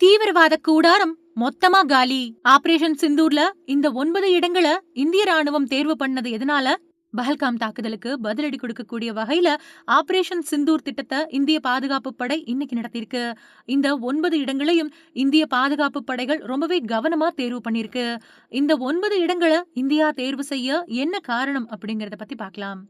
தீவிரவாத கூடாரம் மொத்தமா காலி. ஆபரேஷன் சிந்தூர்ல இந்த ஒன்பது இடங்களை இந்திய ராணுவம் தேர்வு பண்ணது எதனால? பஹல்காம் தாக்குதலுக்கு பதிலடி கொடுக்கக்கூடிய வகையில ஆபரேஷன் சிந்தூர் திட்டத்தை இந்திய பாதுகாப்பு படை இன்னைக்கு நடத்தியிருக்கு. இந்த ஒன்பது இடங்களையும் இந்திய பாதுகாப்பு படைகள் ரொம்பவே கவனமா தேர்வு பண்ணிருக்கு இந்த ஒன்பது இடங்களை இந்தியா தேர்வு செய்ய என்ன காரணம் அப்படிங்கறத பத்தி பார்க்கலாம்.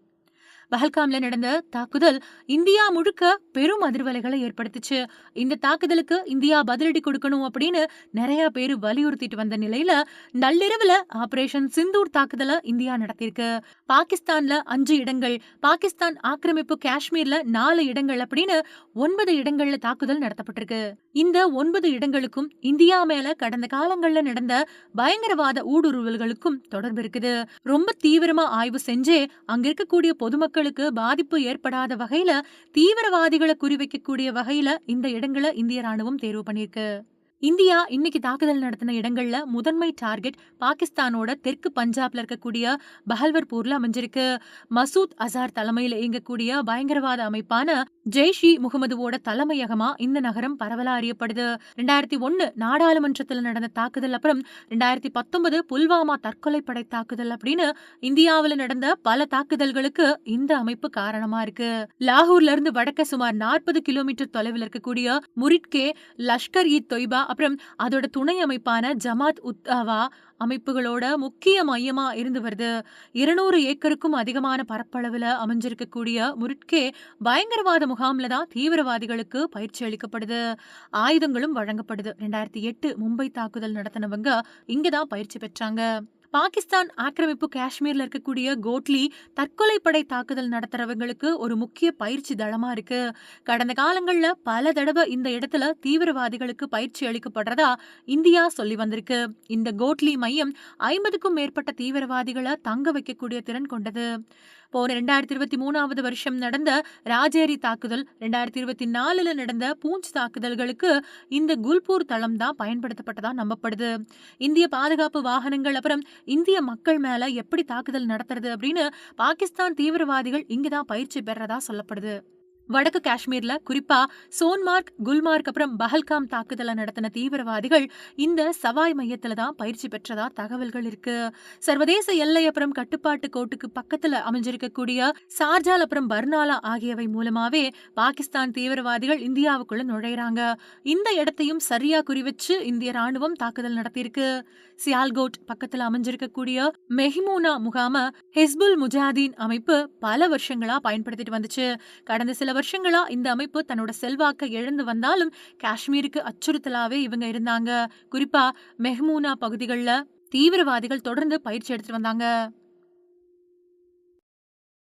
பஹல்காம்ல நடந்த தாக்குதல் இந்தியா முழுக்க பெரும் அதிர்வலைகளை ஏற்படுத்துச்சு. இந்த தாக்குதலுக்கு இந்தியா பதிலடி கொடுக்கணும் அப்படின்னு நிறைய பேர் வலியுறுத்திட்டு வந்த நிலையில நள்ளிரவுல ஆபரேஷன் சிந்தூர் தாக்குதலை இந்தியா நடத்தியிருக்கு. பாகிஸ்தான்ல அஞ்சு இடங்கள் பாகிஸ்தான் ஆக்கிரமிப்பு காஷ்மீர்ல நாலு இடங்கள் அப்படின்னு ஒன்பது இடங்கள்ல தாக்குதல் நடத்தப்பட்டிருக்கு. இந்த ஒன்பது இடங்களுக்கும் இந்தியா மேல கடந்த காலங்கள்ல நடந்த பயங்கரவாத ஊடுருவல்களுக்கும் தொடர்பு இருக்குது. ரொம்ப தீவிரமா ஆய்வு செஞ்சே அங்க இருக்கக்கூடிய பொதுமக்கள் மக்களுக்கு பாதிப்பு ஏற்படாத வகையில தீவிரவாதிகளை குறிவைக்கக்கூடிய வகையில இந்த இடங்களை இந்திய ராணுவம் தேர்வு பண்ணியிருக்கு. இந்தியா இன்னைக்கு தாக்குதல் நடத்தின இடங்கள்ல முதன்மை டார்கெட் பாகிஸ்தானோட தெற்கு பஞ்சாப்ல இருக்கக்கூடிய பஹல்வர்பூர்ல அமைஞ்சிருக்கு. மசூத் அசார் தலைமையில இயங்கக்கூடிய பயங்கரவாத அமைப்பான ஜெய்ஷ் இ முகமதுவோட தலைமையகமா இந்த நகரம் பரவலா அறியப்படுது. ரெண்டாயிரத்தி ஒன்னு நாடாளுமன்றத்துல நடந்த தாக்குதல் அப்புறம் ரெண்டாயிரத்தி பத்தொன்பது புல்வாமா தற்கொலை படை தாக்குதல் அப்படின்னு இந்தியாவில் நடந்த பல தாக்குதல்களுக்கு இந்த அமைப்பு காரணமா இருக்கு. லாகூர்ல இருந்து வடக்க சுமார் நாற்பது கிலோமீட்டர் தொலைவில் இருக்கக்கூடிய முரிட்கே லஷ்கர் இ தொய்பா அப்புறம் அதோட துணை அமைப்பான ஜமாத் உத்தாவா அமைப்புகளோட முக்கிய மையமா இருந்து வருது. இருநூறு ஏக்கருக்கும் அதிகமான பரப்பளவுல அமைஞ்சிருக்கக்கூடிய முருட்கே பயங்கரவாத முகாம்ல தான் தீவிரவாதிகளுக்கு பயிற்சி அளிக்கப்படுது. ஆயுதங்களும் வழங்கப்படுது. ரெண்டாயிரத்தி எட்டு மும்பை தாக்குதல் நடத்தினவங்க இங்கதான் பயிற்சி பெற்றாங்க. பாகிஸ்தான் ஆக்கிரமிப்பு காஷ்மீர்ல இருக்கக்கூடிய கோட்லி தற்கொலை படை தாக்குதல் நடத்துறவங்களுக்கு ஒரு முக்கிய பயிற்சி தளமா இருக்கு. கடந்த காலங்கள்ல பல தடவை இந்த இடத்துல தீவிரவாதிகளுக்கு பயிற்சி அளிக்கப்படுறதா இந்தியா சொல்லி வந்திருக்கு. இந்த கோட்லி மையம் ஐம்பதுக்கும் மேற்பட்ட தீவிரவாதிகளை தங்க வைக்கக்கூடிய திறன் கொண்டது. போன ரெண்டாயிரத்தி இருபத்தி மூணாவது வருஷம் நடந்த ராஜேரி தாக்குதல் ரெண்டாயிரத்தி இருபத்தி நாலுல நடந்த பூஞ்ச் தாக்குதல்களுக்கு இந்த குல்பூர் தளம் தான் பயன்படுத்தப்பட்டதா நம்பப்படுது. இந்திய பாதுகாப்பு வாகனங்கள் அப்புறம் இந்திய மக்கள் மேல எப்படி தாக்குதல் நடத்துறது அப்படின்னு பாகிஸ்தான் தீவிரவாதிகள் இங்கதான் பயிற்சி பெறதா சொல்லப்படுது. வடக்கு காஷ்மீர்ல குறிப்பா சோன்மார்க் குல்மார்க் அப்புறம் பஹல்காம் தாக்குதலை நடத்தின தீவிரவாதிகள் இந்த சவாய் மையத்துல தான் பயிற்சி பெற்றதா தகவல்கள் இருக்கு. சர்வதேச எல்லை அப்புறம் கட்டுப்பாட்டு கோட்டுக்கு பக்கத்துல அமைஞ்சிருக்கக்கூடிய சார்ஜால் அப்புறம் பர்னாலா ஆகியவை மூலமாவே பாகிஸ்தான் தீவிரவாதிகள் இந்தியாவுக்குள்ள நுழையிறாங்க. இந்த இடத்தையும் சரியா குறிவச்சு இந்திய ராணுவம் தாக்குதல் நடத்தியிருக்கு. சியால்கோட் பக்கத்துல அமைஞ்சிருக்கக்கூடிய மெஹிமூனா முகாம ஹிஸ்புல் முஜாதீன் அமைப்பு பல வருஷங்களா பயன்படுத்திட்டு வந்துச்சு. கடந்த சில வருஷங்களா இந்த அமைப்பு தன்னோட செல்வாக்க இழந்து வந்தாலும் காஷ்மீருக்கு அச்சுறுத்தலாவே இவங்க இருந்தாங்க. குறிப்பா மெஹ்மூனா பகுதிகளில் தீவிரவாதிகள் தொடர்ந்து பயிற்சி எடுத்துட்டு வந்தாங்க.